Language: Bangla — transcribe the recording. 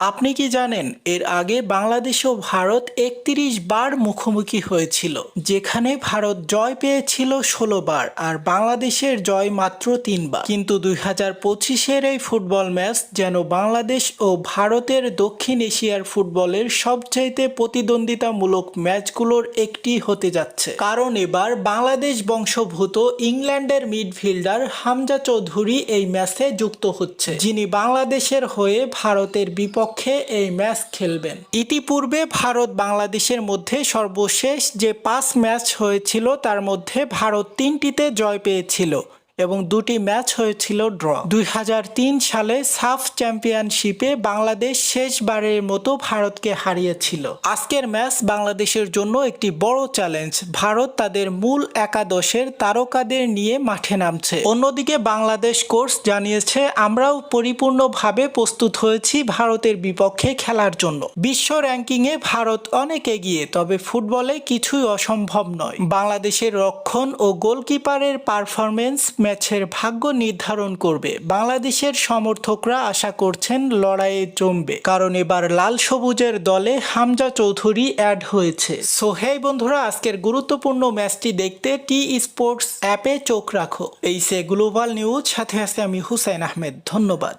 আপনি কি জানেন, এর আগে বাংলাদেশ ও ভারত একত্রিশ বার মুখোমুখি হয়েছিল, যেখানে ভারত জয় পেয়েছিল ষোলো বার আর বাংলাদেশের জয় মাত্র তিনবার কিন্তু দুই হাজার পঁচিশের এই ফুটবল ম্যাচ যেন বাংলাদেশ ও ভারতের দক্ষিণ এশিয়ার ফুটবলের সবচাইতে প্রতিদ্বন্দ্বিতামূলক ম্যাচগুলোর একটি হতে যাচ্ছে। কারণ এবার বাংলাদেশ বংশোদ্ভূত ইংল্যান্ডের মিডফিল্ডার হামজা চৌধুরী এই ম্যাচে যুক্ত হচ্ছে, যিনি বাংলাদেশের হয়ে ভারতের বিপক্ষে এই ম্যাচ খেলবেন। ইতিপূর্বে ভারত বাংলাদেশের মধ্যে সর্বশেষ যে পাঁচ ম্যাচ হয়েছিল, তার মধ্যে ভারত তিনটিতে জয় পেয়েছিল। এবং দুটি ম্যাচ হয়েছিল ড্র। দুই হাজার তিন সালে সাফ চ্যাম্পিয়নশিপে বাংলাদেশ শেষবারের মতো ভারতকে হারিয়েছিল। আজকের ম্যাচ বাংলাদেশের জন্য একটি বড় চ্যালেঞ্জ। ভারত তাদের মূল একাদশের তারকাদের নিয়ে মাঠে নামছে। অন্যদিকে বাংলাদেশ কোর্স জানিয়েছে, আমরাও পরিপূর্ণভাবে প্রস্তুত হয়েছি ভারতের বিপক্ষে খেলার জন্য। বিশ্ব র্যাঙ্কিংয়ে ভারত অনেক এগিয়ে, তবে ফুটবলে কিছুই অসম্ভব নয়। বাংলাদেশের রক্ষণ ও গোলকিপারের পারফরমেন্স ম্যাচের ভাগ্য নির্ধারণ করবে। বাংলাদেশের সমর্থকরা আশা করছেন লড়াইয়ে জমবে। কারণ এবার লাল সবুজের দলে হামজা চৌধুরী অ্যাড হয়েছে। সো, হেই বন্ধুরা, আজকের গুরুত্বপূর্ণ ম্যাচটি দেখতে টি স্পোর্টস অ্যাপে চোখ রাখো। এই সে গ্লোবাল নিউজ, সাথে আছে আমি হুসাইন আহমেদ। ধন্যবাদ।